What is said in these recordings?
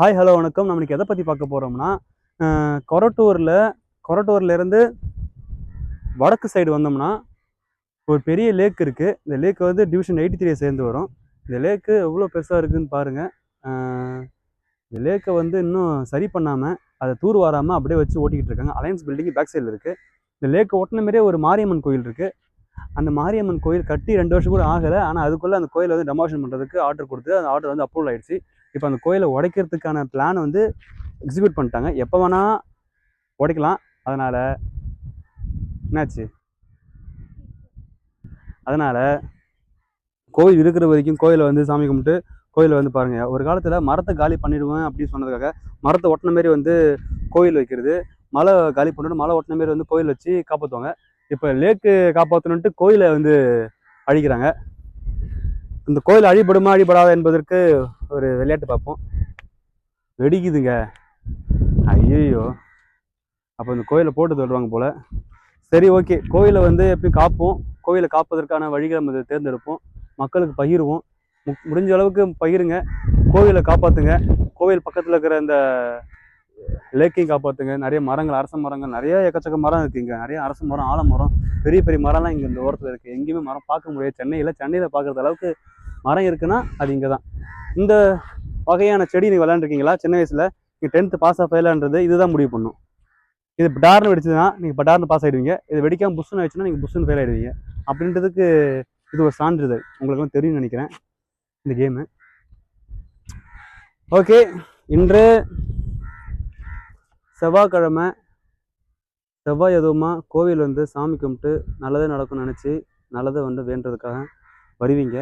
Hi hello வணக்கம். நம்மளுக்கு எதை பற்றி பார்க்க போகிறோம்னா கொரட்டூரில் கொரட்டூர்லேருந்து வடக்கு சைடு வந்தோம்னா ஒரு பெரிய லேக் இருக்குது இந்த லேக் வந்து டிவிஷன் எயிட்டி த்ரீயை சேர்ந்து வரும். இந்த லேக்கு எவ்வளோ பெருசாக இருக்குதுன்னு பாருங்கள் இந்த லேக்கை வந்து இன்னும் சரி பண்ணாமல் அதை தூர் வாராமல் அப்படியே வச்சு ஓட்டிக்கிட்டு இருக்காங்க. அலையன்ஸ் பில்டிங் பேக் சைடில் இருக்குது இந்த லேக்கு ஓட்டின மாதிரியே ஒரு மாரியம்மன் கோயில் இருக்குது அந்த மாரியம்மன் கோயில் கட்டி ரெண்டு வருஷம் கூட ஆகலை. ஆனால் அதுக்குள்ளே அந்த கோயிலை வந்து டெமோஷன் பண்ணுறதுக்கு ஆர்டர் கொடுத்து அந்த ஆர்டர் வந்து அப்ரூவல் ஆகிடுச்சு இப்போ அந்த கோயிலை உடைக்கிறதுக்கான பிளான் வந்து எக்ஸிக்யூட் பண்ணிட்டாங்க. எப்போ வேணால் உடைக்கலாம். அதனால் என்னாச்சு? அதனால் கோயில் இருக்கிற வரைக்கும் கோயிலை வந்து சாமி கும்பிட்டு கோயிலை வந்து பாருங்கள் ஒரு காலத்தில் மரத்தை காலி பண்ணிடுவேன் அப்படின்னு சொன்னதுக்காக மரத்தை ஒட்டின மாரி வந்து கோயில் வைக்கிறது. மலை காலி பண்ணிட்டு மலை ஒட்டின மாரி வந்து கோயில் வச்சு காப்பாற்றுவாங்க இப்போ லேக்கு காப்பாற்றணுன்ட்டு கோயிலை வந்து அழிக்கிறாங்க. இந்த கோயில் அழிபடுமா அழிபடாதா என்பதற்கு ஒரு விளையாட்டு பார்ப்போம். வெடிக்குதுங்க. ஐயோ அப்போ இந்த கோயிலை போட்டு தள்ளுவாங்க போல். சரி ஓகே. கோயிலை வந்து எப்பயும் காப்போம். கோயிலை காப்பதற்கான வழிகளை நம்ம தேர்ந்தெடுப்போம். மக்களுக்கு பகிர்வோம். மு- முடிஞ்ச அளவுக்கு பகிருங்க. கோவிலை காப்பாற்றுங்க கோவில் பக்கத்தில் இருக்கிற இந்த லேக்கையும் காப்பாற்றுங்க நிறைய மரங்கள் அரச மரங்கள் நிறைய எக்கச்சக்க மரம் இருக்குது இங்கே. நிறைய அரச மரம் ஆலமரம் பெரிய பெரிய மரம்லாம் இங்கே இந்த ஓரத்தில் இருக்குது எங்கேயுமே மரம் பார்க்க முடியாது. சென்னையில் சென்னையில் பார்க்குற அளவுக்கு மரம் இருக்குன்னா அது இங்கே தான் இந்த வகையான செடி நீங்கள் விளாண்டுருக்கீங்களா சின்ன வயசில் நீங்கள் டென்த்து பாஸ் ஆஃப் ஃபெயிலான்றது இதுதான் முடிவு பண்ணும். இது படார்னு வெடிச்சதுன்னா நீங்கள் படார்னு பாஸ் ஆகிடுவீங்க இது வெடிக்காமல் புஷ்ஷுன்னு ஆயிடுச்சுன்னா நீங்கள் புஷ்ஷுன்னு ஃபெயில் ஆகிடுவீங்க அப்படின்றதுக்கு இது ஒரு சான்றிதழ். உங்களுக்குலாம் தெரியும்னு நினைக்கிறேன். இந்த கேமு ஓகே இன்று செவ்வாய்க்கிழமை செவ்வாய் எதுவுமா? கோவில் வந்து சாமி கும்பிட்டு நல்லதே நடக்கும்னு நினச்சி நல்லதை வந்து வேண்டுறதுக்காக வருவீங்க.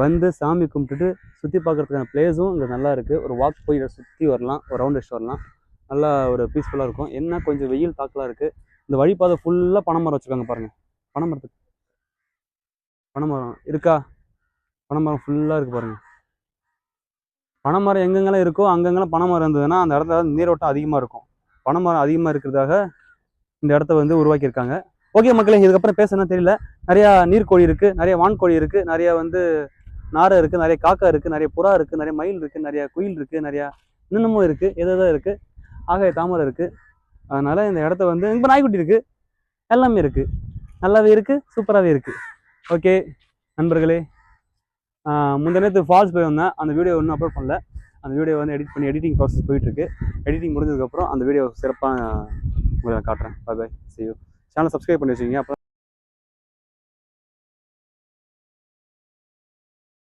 வந்து சாமி கும்பிட்டுட்டு சுற்றி பார்க்குறதுக்கான பிளேஸும் இங்கே நல்லா இருக்குது ஒரு வாக் போய் சுற்றி வரலாம். ஒரு ரவுண்ட் அடிச்சு வரலாம். நல்லா ஒரு பீஸ்ஃபுல்லாக இருக்கும். என்ன கொஞ்சம் வெயில் தாக்கலாக இருக்குது இந்த வழிபாதை ஃபுல்லாக பனைமரம் வச்சுருக்காங்க பாருங்கள் பனைமரத்துக்கு பனைமரம் இருக்கா? பனைமரம் ஃபுல்லாக இருக்குது பாருங்கள் பனைமரம் எங்கெங்கெல்லாம் இருக்கோ அங்கங்கெல்லாம் பனைமரம் இருந்ததுன்னா அந்த இடத்துல வந்து நீரோட்டம் அதிகமாக இருக்கும். பனைமரம் அதிகமாக இருக்கிறதாக இந்த இடத்த வந்து உருவாக்கியிருக்காங்க. ஓகே மக்களே இதுக்கப்புறம் பேசணும் தெரியல. நிறையா நீர்க்கோழி இருக்குது நிறைய வான்கோழி இருக்குது நிறையா வந்து நாரை இருக்குது நிறைய காக்கா இருக்குது நிறைய புறா இருக்குது நிறைய மயில் இருக்குது நிறைய குயில் இருக்குது நிறையா இன்னமும் இருக்குது எது எதோ இருக்குது ஆகாய தாமரை இருக்குது அதனால் இந்த இடத்த வந்து இப்போ நாய்க்குட்டி இருக்குது எல்லாமே இருக்குது நல்லாவே இருக்குது சூப்பராகவே இருக்குது ஓகே நண்பர்களே முந்த நேரத்து ஃபால்ஸ் போய் வந்தேன். அந்த வீடியோ இன்னும் அப்லோட் பண்ணல. அந்த வீடியோ வந்து எடிட் பண்ணி எடிட்டிங் ப்ராசஸ் போயிட்டுருக்கு எடிட்டிங் முடிஞ்சதுக்கப்புறம் அந்த வீடியோ சிறப்பாக உங்களை நான் காட்டுறேன். பை பாய் செய்யும் சேனல் சப்ஸ்கிரைப் பண்ணி வச்சுக்கிங்க. அப்புறம்